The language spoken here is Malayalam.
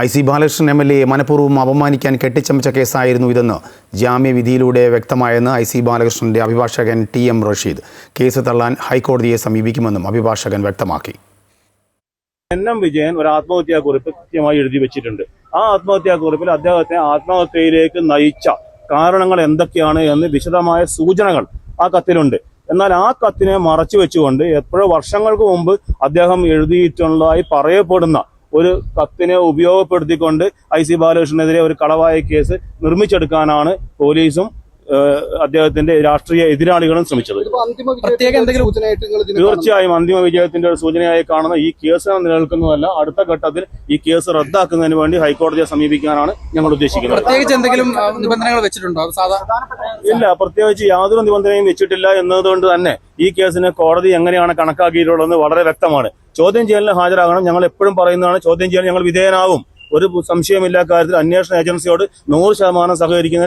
I C Balakrishnan M L A മനഃപൂർവം അപമാനിക്കാൻ കെട്ടിച്ചമച്ച കേസായിരുന്നു ഇതെന്ന് ജാമ്യവിധിയിലൂടെ വ്യക്തമായെന്ന് ഐ സി ബാലകൃഷ്ണന്റെ അഭിഭാഷകൻ ടി എം റഷീദ്. കേസ് തള്ളാൻ ഹൈക്കോടതിയെ സമീപിക്കുമെന്നും അഭിഭാഷകൻ വ്യക്തമാക്കി. എൻ എം വിജയൻ ഒരു ആത്മഹത്യാ കുറിപ്പ് കൃത്യമായി എഴുതി വെച്ചിട്ടുണ്ട്. ആ ആത്മഹത്യാ കുറിപ്പിൽ അദ്ദേഹത്തെ ആത്മഹത്യയിലേക്ക് നയിച്ച കാരണങ്ങൾ എന്തൊക്കെയാണ് എന്ന് വിശദമായ സൂചനകൾ ആ കത്തിലുണ്ട്. എന്നാൽ ആ കത്തിനെ മറച്ചു വെച്ചുകൊണ്ട് എപ്പോഴോ വർഷങ്ങൾക്ക് മുമ്പ് അദ്ദേഹം എഴുതിയിട്ടുള്ളതായി പറയപ്പെടുന്ന ഒരു കത്തിനെ ഉപയോഗപ്പെടുത്തിക്കൊണ്ട് ഐ സി ബാലകൃഷ്ണനെതിരെ ഒരു കളവായ കേസ് നിർമ്മിച്ചെടുക്കാനാണ് പോലീസും അദ്ദേഹത്തിന്റെ രാഷ്ട്രീയ എതിരാളികളും ശ്രമിച്ചത്. പ്രത്യേക എന്തെങ്കിലും- സൂചനയായിട്ട് നിങ്ങൾ ഇതിനെ തീർച്ചയായും അന്തിമ വിജയത്തിന്റെ ഒരു സൂചനയായി കാണുന്ന ഈ കേസ് നിലനിൽക്കുന്നതല്ല അടുത്ത ഘട്ടത്തിൽ ഈ കേസ് റദ്ദാക്കുന്നതിന് വേണ്ടി ഹൈക്കോടതിയെ സമീപിക്കാനാണ് ഞങ്ങൾ ഉദ്ദേശിക്കുന്നത്. പ്രത്യേകിച്ച് എന്തെങ്കിലും നിബന്ധനകൾ വെച്ചിട്ടുണ്ടോ? അത് സാധാ ഇല്ല പ്രത്യേകിച്ച് യാതൊരു നിബന്ധനയും വെച്ചിട്ടില്ല എന്നതുകൊണ്ട് തന്നെ ഈ കേസിനെ കോടതി എങ്ങനെയാണ് കണക്കാക്കിയിട്ടുള്ളതെന്ന് വളരെ വ്യക്തമാണ്. ചോദ്യം ചെയ്യലിന് ഹാജരാകണം ഞങ്ങൾ എപ്പോഴും പറയുന്നതാണ് ചോദ്യം ചെയ്യൽ ഞങ്ങൾ വിധേയനാവും. ഒരു സംശയമില്ല കാര്യത്തിൽ അന്വേഷണ ഏജൻസിയോട് നൂറ് ശതമാനം സഹകരിക്കുന്ന